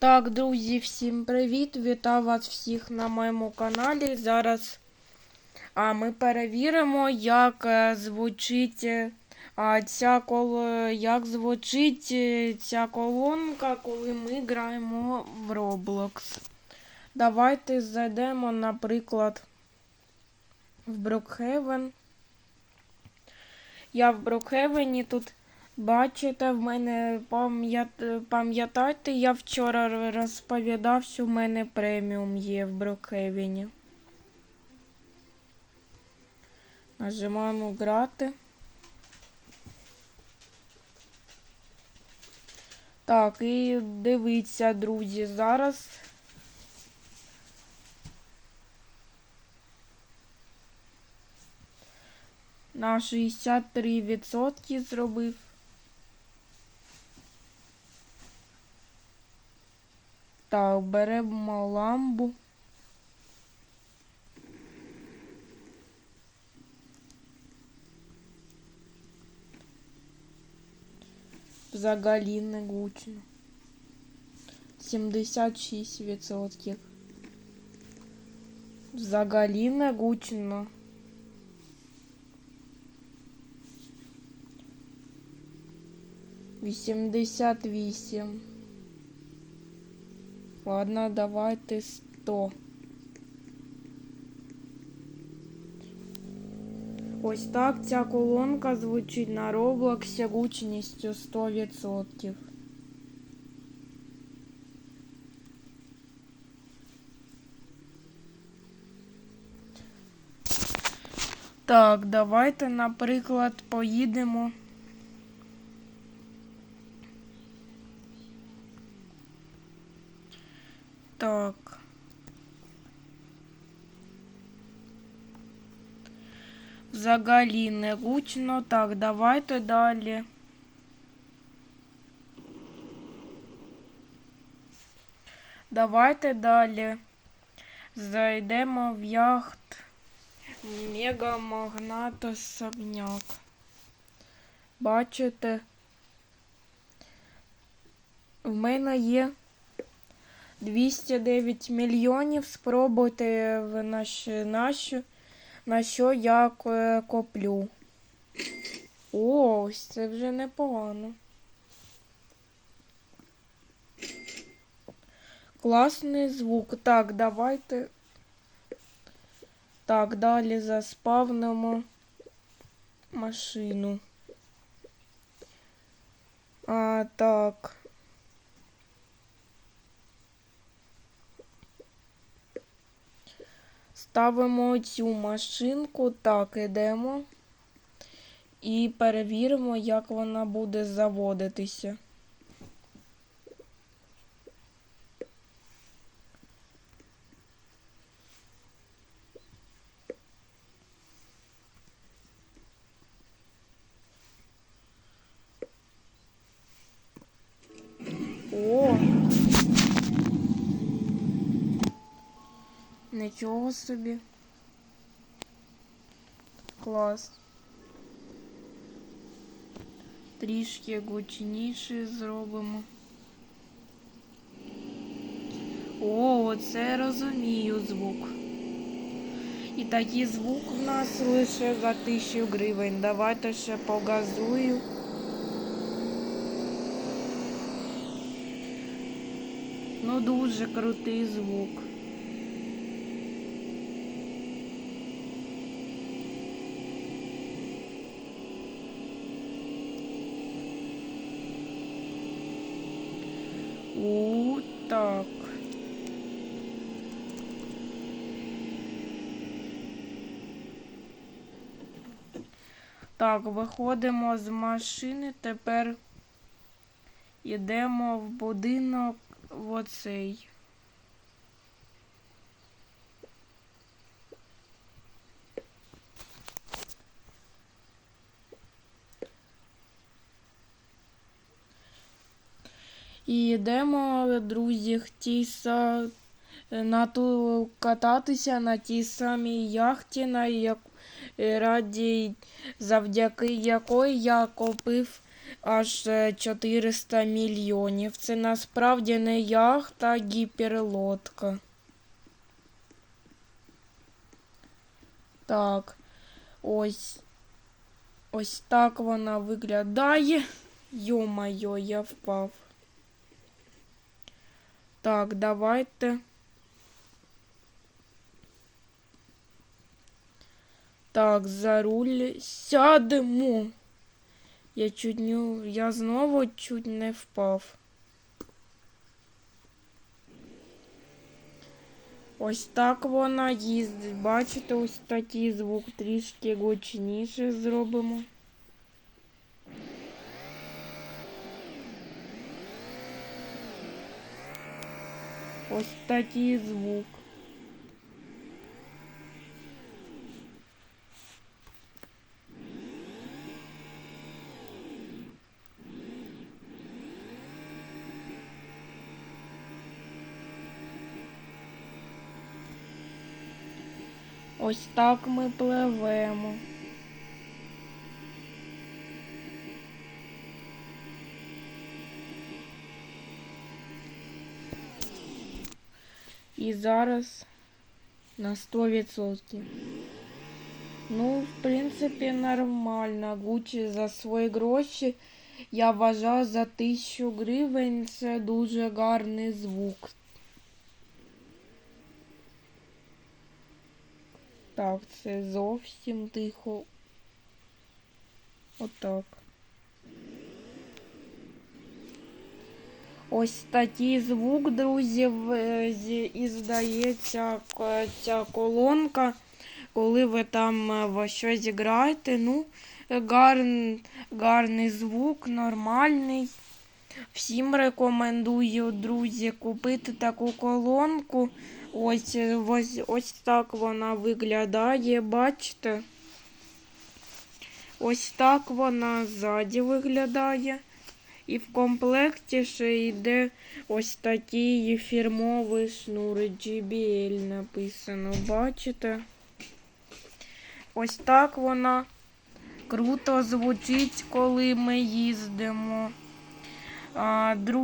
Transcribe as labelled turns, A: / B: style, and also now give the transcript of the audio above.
A: Так, друзі, всім привіт! Вітаю вас всіх на моєму каналі. Зараз а, ми перевіримо, як е, звучить е, а, ця кол... як звучить е, ця колонка, коли ми граємо в Roblox. Давайте зайдемо, наприклад, в Брокхевен. Я в Брокхевені тут. Бачите, в мене пам'ят- пам'ятаєте, я вчора розповідав, що в мене преміум є в Брокхевені. Нажимаємо грати. Так, і дивіться, друзі, зараз. На 63% зробив. Так, беремо ламбу. Взагалі не гучно. 76%. Взагалі не гучно. Вісімдесят вісім. Ладно, давайте 100. Ось так ця колонка звучить на Роблоксі гучністю 100%. Так, давайте, наприклад, поїдемо. Так. Взагалі не гучно. Так, давайте далі. Давайте далі. Зайдемо в яхт Мегамагнат Особняк. Бачите? В мене є 209 мільйонів. Спробуйте в наш, наш, на що я коплю. О, ось це вже непогано. Класний звук. Так, давайте. Так, далі заспавнимо машину. А, так. Ставимо цю машинку, так, ідемо. І перевіримо, як вона буде заводитися. О! Нічого собі. Клас. Трішки гучніше зробимо. О, оце розумію звук. І такий звук в нас лише за тисячу гривень. Давайте ще погазую. Ну, дуже крутий звук. У, так. Так, виходимо з машини, тепер йдемо в будинок в оцей. І йдемо, друзі, в на ту кататися на тій самій яхті, на як... раді завдяки якої я купив аж е, 400 мільйонів. Це насправді не яхта, а гіперлодка. Так, ось. Ось так вона виглядає. Йо-майо, я впав. Так, давайте. Так, за руль сядемо. Я чуть не, я знову чуть не впав. Ось так вона їздить. Бачите, ось такий звук трішки гучніше зробимо. Ось такий звук. Ось так ми пливемо. І зараз на 100%. Ну, в принципі, нормально. Гучі за свої гроші. Я вважаю за 1000 гривень це дуже гарний звук. Так, це зовсім тихо. Отак. Ось такий звук, друзі, в- з- і здається ця колонка, коли ви там е, щось граєте. Ну, гарн, гарний звук, нормальний. Всім рекомендую, друзі, купити таку колонку. Ось, е, ось, ось так вона виглядає, бачите? Ось так вона ззаді виглядає. І в комплекті ще йде ось такий фірмовий шнур JBL написано, бачите? Ось так вона круто звучить, коли ми їздимо. А, друзі.